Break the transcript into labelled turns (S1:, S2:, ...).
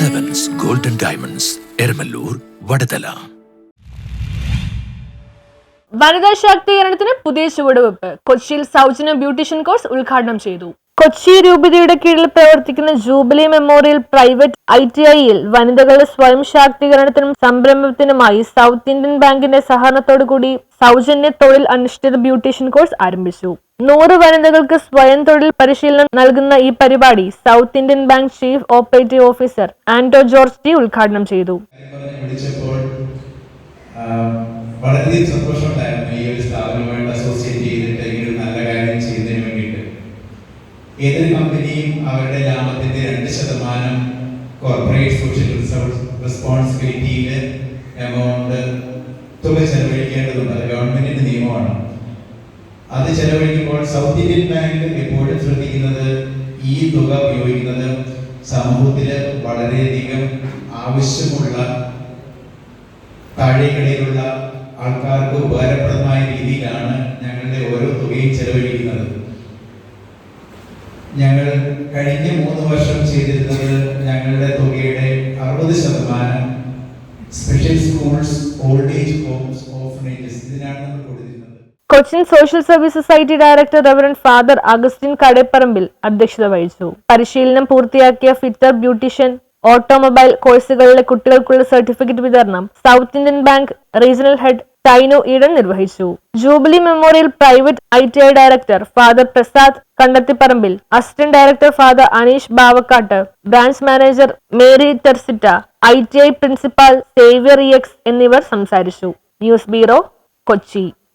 S1: Diamonds Eramalloor Vadathala
S2: വനിതാ ശാക്തീകരണത്തിന് പുതിയ ചുവടുവെപ്പ്. കൊച്ചിയിൽ സൗജന്യ ബ്യൂട്ടീഷ്യൻ കോഴ്സ് ഉദ്ഘാടനം ചെയ്തു. കൊച്ചി രൂപതയുടെ കീഴിൽ പ്രവർത്തിക്കുന്ന jubilee memorial private I T ഐയിൽ വനിതകളുടെ സ്വയം ശാക്തീകരണത്തിനും സംരംഭത്തിനുമായി സൗത്ത് ഇന്ത്യൻ ബാങ്കിന്റെ സഹകരണത്തോടുകൂടി സൗജന്യ തൊഴിൽ അധിഷ്ഠിത ബ്യൂട്ടീഷ്യൻ കോഴ്സ് ആരംഭിച്ചു. നൂറ് വനിതകൾക്ക് സ്വയം തൊഴിൽ പരിശീലനം നൽകുന്ന ഈ പരിപാടി South Indian Bank chief operative officer Anto George T ഉദ്ഘാടനം ചെയ്തു.
S3: വളരെ പറഞ്ഞ് ഏതൊരു കമ്പനിയും അവരുടെ ലാഭത്തിന്റെ രണ്ട് ശതമാനം കോർപ്പറേറ്റ് സോഷ്യൽ റെസ്പോൺസിബിലിറ്റിയിൽ എമൗണ്ട് തുക ചെലവഴിക്കേണ്ടതുണ്ട്. അത് ഗവൺമെന്റിന്റെ നിയമമാണ്. അത് ചെലവഴിക്കുമ്പോൾ സൗത്ത് ഇന്ത്യൻ ബാങ്ക് എപ്പോഴും ശ്രദ്ധിക്കുന്നത് ഈ തുക ഉപയോഗിക്കുന്നത് സമൂഹത്തിൽ വളരെയധികം ആവശ്യമുള്ള താഴേക്കടയിലുള്ള ആൾക്കാർക്ക് ഉപകാരപ്രദമായ രീതിയിലാണ് ഞങ്ങളുടെ ഓരോ തുകയും ചെലവഴിക്കുന്നത്. ഞങ്ങൾ കഴിഞ്ഞ മൂന്ന് വർഷം ചെയ്തിരുന്നത് ഞങ്ങളുടെ തുകയുടെ അറുപത് ശതമാനം special schools old age homes orphanages ഇതിനാണ് നമ്മൾ കൊടുത്തിരുന്നത്.
S2: Cochin social service society director reverend father Augustine Kadeparambil അധ്യക്ഷത വഹിച്ചു. പരിശീലനം പൂർത്തിയാക്കിയ ഫിറ്റർ ബ്യൂട്ടീഷ്യൻ ഓട്ടോമൊബൈൽ കോഴ്സുകളിലെ കുട്ടികൾക്കുള്ള സർട്ടിഫിക്കറ്റ് വിതരണം South Indian Bank regional head Tynu Eden നിർവഹിച്ചു. Jubilee memorial private I T I director father Prasad Kandathiparambil assistant director father Aneesh Bavakkat branch manager Mary Thersitta I T I principal Xavier X എന്നിവർ സംസാരിച്ചു. News bureau Kochi.